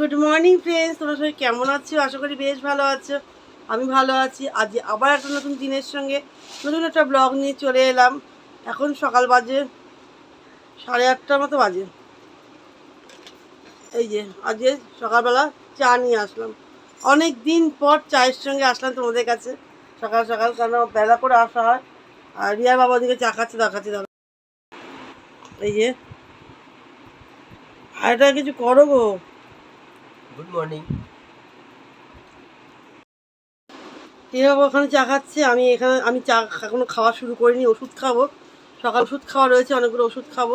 Good morning friends তোমরা সবাই কেমন আছো? আশা করি বেশ ভালো আছো। আমি ভালো আছি। আজ আবার একটা নতুন দিনের সঙ্গে নতুন একটা ব্লগ নিয়ে চলে এলাম। এখন সকাল বাজে সাড়ে আটটার মতো বাজে। এই যে, আজকে সকালবেলা চা নিয়ে আসলাম। অনেক দিন পর চায়ের সঙ্গে আসলাম তোমাদের কাছে। সকাল সকাল কারণ বেলা করে আসা হয়। আর রিয়ার বাবা ওদিকে চা খাচ্ছে দেখাচ্ছে দাদা এই যে। আর এটা কিছু করো গো। গুড মর্নিং এভাবে ওখানে চা খাচ্ছে। আমি এখানে, আমি চা এখনও খাওয়া শুরু করিনি, ওষুধ খাব। সকাল ওষুধ খাওয়া রয়েছে, অনেকগুলো ওষুধ খাব।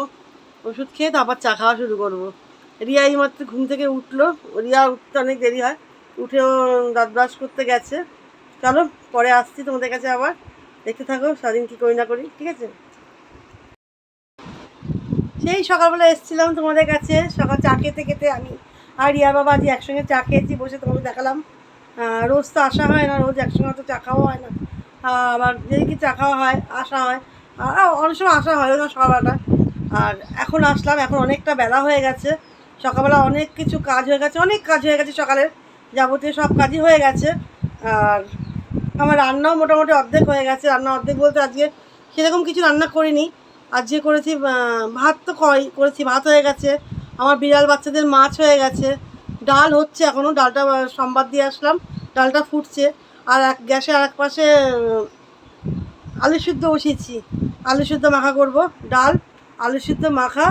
ওষুধ খেয়ে তারপর চা খাওয়া শুরু করব। রিয়া এই মাত্র ঘুম থেকে উঠল। রিয়া উঠতে অনেক দেরি হয়। উঠেও দাঁত ব্রাশ করতে গেছে। চলো, পরে আসছি তোমাদের কাছে আবার। দেখতে থাকো, সারাদিন কী করি না করি, ঠিক আছে? সেই সকালবেলা এসেছিলাম তোমাদের কাছে। সকাল চা খেতে খেতে আমি আর রিয়া বাবা, আজ একসঙ্গে চা খেয়েছি বসে তোমাদের দেখালাম। রোজ তো আসা হয় না, রোজ একসঙ্গে তো চা খাওয়া হয় না। আবার যেদিকে চা খাওয়া হয়, আসা হয়। আর অনেক সময় আসা হয় না সকালবেলাটা। আর এখন আসলাম, এখন অনেকটা বেলা হয়ে গেছে। সকালবেলা অনেক কিছু কাজ হয়ে গেছে, অনেক কাজ হয়ে গেছে সকালের। যাবতীয় সব কাজই হয়ে গেছে। আর আমার রান্নাও মোটামুটি অর্ধেক হয়ে গেছে। রান্না অর্ধেক বলতে আজকে সেরকম কিছু রান্না করিনি। আজকে করেছি ভাত তো করি- করেছি, ভাত হয়ে গেছে। আমার বিড়াল বাচ্চাদের মাছ হয়ে গেছে। ডাল হচ্ছে এখনও ডালটা আহ, সোমবার দিয়ে আসলাম। ডালটা ফুটছে। আর এক গ্যাসে আর এক পাশে আলু সিদ্ধ বসিয়েছি। আলু সিদ্ধ মাখা করব ডাল আলু সিদ্ধ মাখা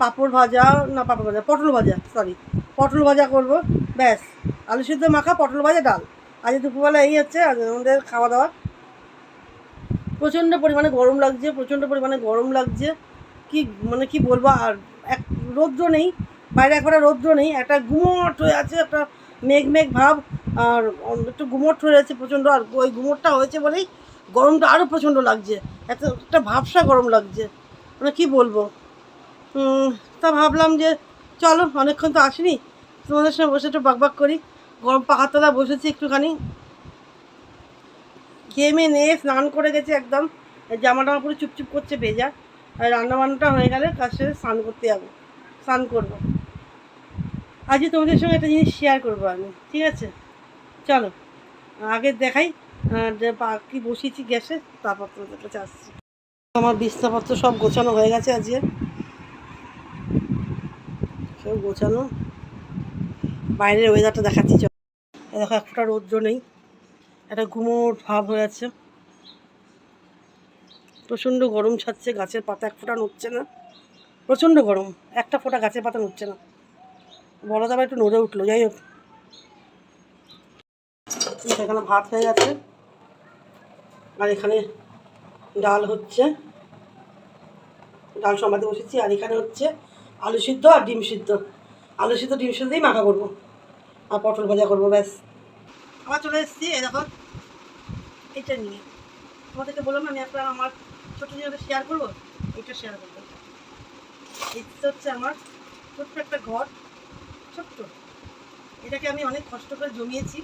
পাঁপড় ভাজা না পাঁপড় ভাজা পটল ভাজা সরি পটল ভাজা করব ব্যাস। আলু সিদ্ধ মাখা পটল ভাজা ডাল। আজ দুপুরবেলা এই হচ্ছে আজ আমাদের খাওয়া দাওয়া। প্রচণ্ড পরিমাণে গরম লাগছে প্রচণ্ড পরিমাণে গরম লাগছে। কি মানে কি বলব আর এক রৌদ্র নেই, বাইরে একবারে রৌদ্র নেই, একটা গুমোট হয়ে আছে, একটা মেঘ মেঘ ভাব, আর একটু গুমোট হয়ে আছে প্রচণ্ড, আর ওই গুমোটটা হয়েছে বলেই গরমটা আরও প্রচণ্ড লাগছে এত একটা ভাবসা গরম লাগছে মানে কি বলব? তা ভাবলাম যে চলো, অনেকক্ষণ তো আসিনি, তোমাদের সঙ্গে বসে একটু বাকবাক করি, গরম পাখার তলা বসেছি একটুখানি। ঘেমে নিয়ে স্নান করে গেছে একদম জামা টামা পুরো চুপচুপ করছে ভেজা। আর রান্না বান্নাটা হয়ে গেলে তার সাথে স্নান করতে যাব। স্নান করব। আজকে তোমাদের সঙ্গে একটা জিনিস শেয়ার করব আমি, ঠিক আছে? চলো, আগে দেখাই কি বসিয়েছি গ্যাসে, তারপর তোমাদের কাছে আসছি। আমার বিছনাপত্র সব গোছানো হয়ে গেছে আজকে। সব গোছানো। বাইরের ওয়েদারটা দেখাচ্ছি, চলো। দেখো, একটা রৌদ্র নেই। একটা গুমোট ভাব হয়ে আছে। প্রচণ্ড গরম ছাড়ছে, গাছের পাতা এক ফোঁটা নড়ছে না। প্রচণ্ড গরম, একটা ফোঁটা গাছের পাতা নড়ছে না। বড় দাবা একটু নড়ে উঠল, যাই হোক। এখানে ভাত হয়ে গেছে। আর এখানে ডাল হচ্ছে। ডাল সমাতে বসেছি, আর এখানে হচ্ছে আলু সিদ্ধ আর ডিম সিদ্ধ। আলু সিদ্ধ, ডিম সিদ্ধ দিয়েই মাখা করব। আর পটল ভাজা করব, ব্যাস। আবার চলে এসেছি, এই দেখো এটা নিয়ে। তোমাদেরকে বললাম আমি একটা আমার ছোটো জিনিসটা শেয়ার করব? এটা শেয়ার করব। এটা হচ্ছে আমার ছোট্ট একটা ঘর, ছোট্ট। এটাকে আমি অনেক কষ্ট করে জমিয়েছি।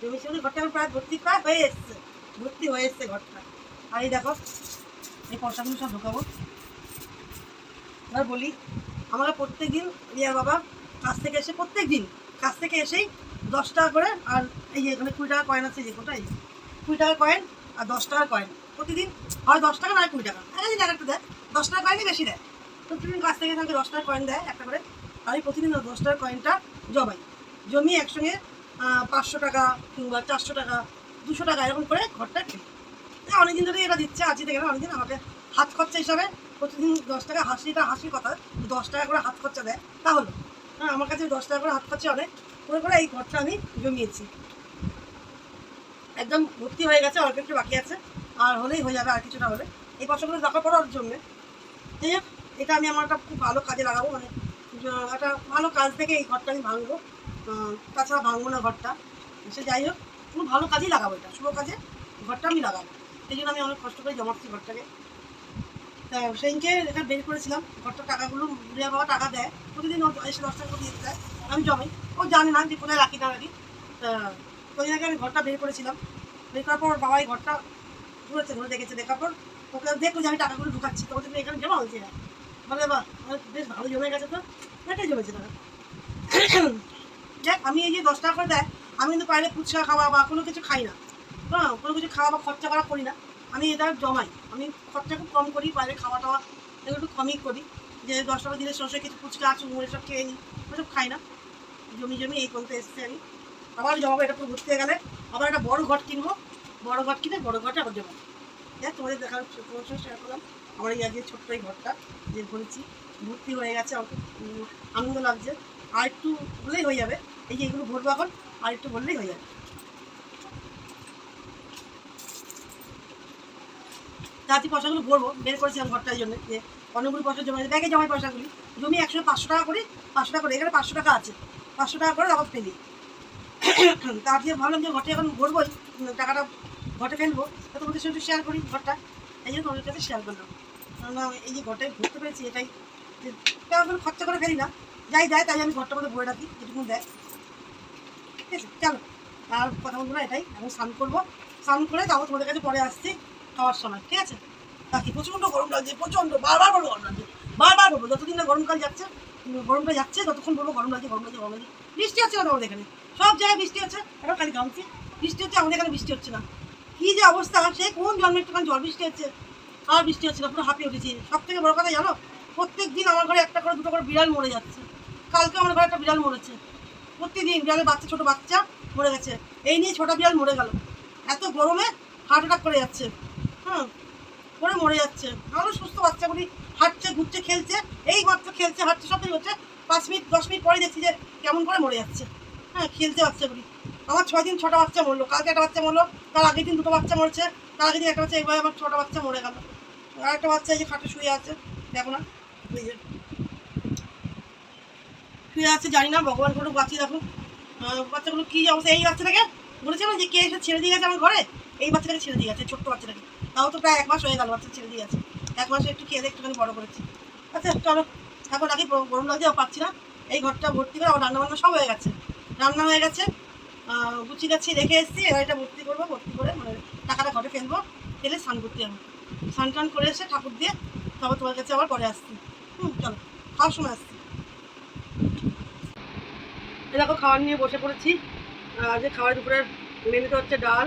জমিয়েছি মানে ঘরটা আমার প্রায় ভর্তি, প্রায় হয়ে এসছে। ভর্তি হয়ে এসছে ঘরটা। আর এই দেখো, এই পয়সাগুলো সব ঢোকাবো। এবার বলি আমাকে প্রত্যেক দিন রিয়া বাবা কাছ থেকে এসে প্রত্যেক দিন কাছ থেকে এসেই দশ টাকা করে আর এই এখানে কুড়ি টাকা কয়েন আছে যে কোটাই কুড়ি টাকার কয়েন আর দশ টাকার কয়েন প্রতিদিন হয় দশ টাকা, নয় কুড়ি টাকা। একদিন এক একটা দেয় দশ টাকা কয়েনই বেশি দেয়। প্রতিদিন কাছ থেকে আমাকে দশ টাকা কয়েন দেয়, একটা করে। আর আমি প্রতিদিন দশ টাকার কয়েনটা জমাই। জমিয়ে একসঙ্গে পাঁচশো টাকা কিংবা চারশো টাকা, দুশো টাকা এরকম করে ঘরটা কিনি। অনেকদিন ধরে এটা দিচ্ছে আজকে থেকে অনেকদিন আমাকে হাত খরচা হিসাবে প্রতিদিন দশ টাকা হাসিটা, হাসির কথা, দশ টাকা করে হাত খরচা দেয়। তাহলে হ্যাঁ আমার কাছে দশ টাকা করে হাত খরচা অনেক, করে করে এই ঘরটা আমি জমিয়েছি। একদম ভর্তি হয়ে গেছে, অল্প একটু বাকি আছে। আর হলেই হয়ে যাবে, আর কিছুটা হলে। এই পয়সাগুলো দরকার পড়ে ওর জন্যে। যাই হোক এটা আমি আমার একটা খুব ভালো কাজে লাগাবো মানে একটা ভালো কাজ থেকে এই ঘরটা আমি ভাঙবো। তাছাড়া ভাঙবো না ঘরটা। সে যাই হোক, কোনো ভালো কাজেই লাগাবো এটা। শুভ কাজে ঘরটা আমি লাগাবো। সেই জন্য আমি অনেক কষ্ট করে জমাচ্ছি ঘরটাকে। তা, সেদিনকে এটা বের করেছিলাম। ঘরটার টাকাগুলো রিয়া বাবা টাকা দেয়। প্রতিদিন ও এসে দশ টাকা করে দিয়ে দেয়। আমি জমাই। ও জানে না যে কোথায় রাখি না রাখি। তা কদিন আগে আমি ঘরটা বের করেছিলাম। বের করার পর বাবা এই ঘরটা ঘুরে দেখেছে, দেখার পর ওকে দেখল যে আমি টাকাগুলো ঢুকাচ্ছি, তো ওদের এখানে জমা হয়েছে বলে বা বেশ ভালো জমে গেছে তো। এটাই জমেছে টাকা দেখ, আমি এই যে দশ টাকা করে দেয়, আমি কিন্তু পাইলে ফুচকা খাওয়া বা কোনো কিছু খাই না। হ্যাঁ কোনো কিছু খাওয়া বা খরচা করা করি না। আমি এটা জমাই। আমি খরচা খুব কম করি বাইরে খাওয়া টাওয়া একটু কমই করি। যে দশ টাকা দিলে সরষে কিছু ফুচকা আছে চুমুর এসব খেয়ে নিই, ওসব খাই না। জমি জমি এই করতে এসছি আমি। আবার জমাবো, এটা ঘুরতে গেলে। আবার একটা বড় ঘট কিনবো বড় ঘট কিনে বড় ঘরটা আবার জমাবো দেখ, তোমাদের দেখার তোমার শেয়ার করলাম। আমার এই আজকে ছোট্ট এই ঘরটা যে ভরেছি ভর্তি হয়ে গেছে আমার আনন্দ লাগছে। আর একটু হলেই হয়ে যাবে। এই যে এগুলো ভরবো এখন, আর একটু বললেই হয়ে যাবে। তাতে পয়সাগুলো ভরবো, বের করেছিলাম ঘরটার জন্য, যে অনেকগুলো পয়সা জমা ব্যাগে জমাই পয়সাগুলি, জমি একশো পাঁচশো টাকা করে, পাঁচশো টাকা করে, এখানে পাঁচশো টাকা আছে। পাঁচশো টাকা করে তখন ফেলি তার দিয়ে ভাবলাম যে ঘরটা এখন ভরবোই টাকাটা ঘটে ফেলব তো তোমাদের সঙ্গে শেয়ার করি ঘরটা। এই জন্য তোমাদের কাছে শেয়ার করলাম। কারণ এই যে ঘরটায় ঘুরতে পেরেছি, এটাই তেমন খরচা করে ফেলি না। যাই দেয়, তাই আমি ঘরটা মধ্যে ভরে রাখি, যেটুকু দেয়। ঠিক আছে? চলো। আর কথা বলব না, এটাই। আমি স্নান করব। স্নান করে যাব তোমাদের কাছে পরে আসছি খাওয়ার সময়। ঠিক আছে? বাকি প্রচণ্ড গরম লাগছে, প্রচণ্ড। বারবার বলব গরম লাগছে। বারবার বলব। যতদিন না গরমকাল যাচ্ছে গরমটা যাচ্ছে ততক্ষণ বলব গরম লাগছে গরম লাগছে গরম লাগছে। বৃষ্টি হচ্ছে না আমাদের এখানে। সব জায়গায় বৃষ্টি হচ্ছে। এখন খালি ঘামছি বৃষ্টি হচ্ছে, আমাদের এখানে বৃষ্টি হচ্ছে না। কি যে অবস্থা? সে কোন জন্মের একটুখানি ঝড় বৃষ্টি হচ্ছে? আর বৃষ্টি হচ্ছে না? পুরো হাঁপিয়ে উঠেছি। সব থেকে বড় কথা জানো? প্রত্যেক দিন আমার ঘরে একটা করে, দুটো করে বিড়াল মরে যাচ্ছে। কালকে আমার ঘরে একটা বিড়াল মরেছে। প্রতিদিন বিড়ালের বাচ্চা, ছোট বাচ্চা মরে গেছে। এই নিয়ে ছোট বিড়াল মরে গেল। এত গরমে হার্ট অ্যাটাক করে যাচ্ছে। হ্যাঁ করে মরে যাচ্ছে। আরও সুস্থ বাচ্চাগুলি হাঁটছে, ঘুরছে, খেলছে। এই মাত্র খেলছে, হাঁটছে সবই হচ্ছে পাঁচ মিনিট, দশ মিনিট পরে দেখছি যে কেমন করে মরে যাচ্ছে। হ্যাঁ খেলছে বাচ্চাগুলি আমার ছয় দিন ছটা বাচ্চা মরলো, কালকে একটা বাচ্চা মরলো, তার আগের দিন দুটো বাচ্চা মরছে, তার আগের দিন একটা বাচ্চা এইভাবে আমার ছটা বাচ্চা মরে গেল। আর একটা বাচ্চা এই যে খাটে শুয়ে আছে, দেখো না শুয়ে আছে, জানি না, ভগবান কোনো বাঁচিয়ে দেখো। বাচ্চাগুলো কী অবস্থা, এই বাচ্চাটাকে বলেছিলাম যে কে এসে ছেড়ে দিয়ে গেছে আমার ঘরে? এই বাচ্চাটাকে ছেড়ে দিয়ে গেছে ছোট্ট বাচ্চাটাকে। তাও তো প্রায় এক মাস হয়ে গেল বাচ্চা ছেড়ে দিয়ে গেছে। এক মাসে একটু খেয়ে একটুখানি বড় করেছি। আচ্ছা চলো, এখন আগে গরম লাগছে পাচ্ছি না। এই ঘরটা ভর্তি করে আমার রান্না বান্না সব হয়ে গেছে। রান্না হয়ে গেছে। আহ, গুছি রেখে এসেছি। এবার এটা ভর্তি করব ভর্তি করে মানে টাকাটা ঘরে ফেলব। ফেলে স্নান করতে যাব স্নান টান করে এসে ঠাকুর দিয়ে তারপর তোমার কাছে আবার পরে আসছি। হুম চলো খাওয়ার সময় আসছি। দেখো খাওয়ার নিয়ে বসে পড়েছি। আজকে খাওয়ার দুপুরের মেনুতে হচ্ছে ডাল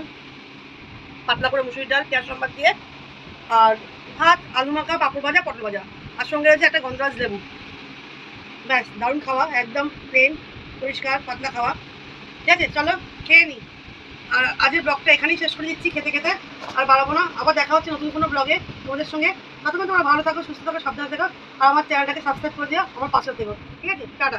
পাতলা করে মুসুরির ডাল পেঁয়াজ সম্বাদ দিয়ে আর ভাত আলু মাখা পাঁপড় ভাজা পটল ভাজা। আর সঙ্গে রয়েছে একটা গন্ধরাজ লেবু। ব্যাস দারুণ খাওয়া একদম প্লেন পরিষ্কার, পাতলা খাওয়া। ঠিক আছে, চলো, খেয়ে নিই আর আজের ব্লগটা এখানেই শেষ করে দিচ্ছি, খেতে খেতে। আর বাড়াবো না। আবার দেখা হচ্ছে নতুন কোনো ব্লগে তোমাদের সঙ্গে। ততক্ষণ তোমরা ভালো থাকো, সুস্থ থাকো, সাবধানে থাকো। আর আমার চ্যানেলটাকে সাবস্ক্রাইব করে দিও, আমার পাশে থেকো। ঠিক আছে, টাটা।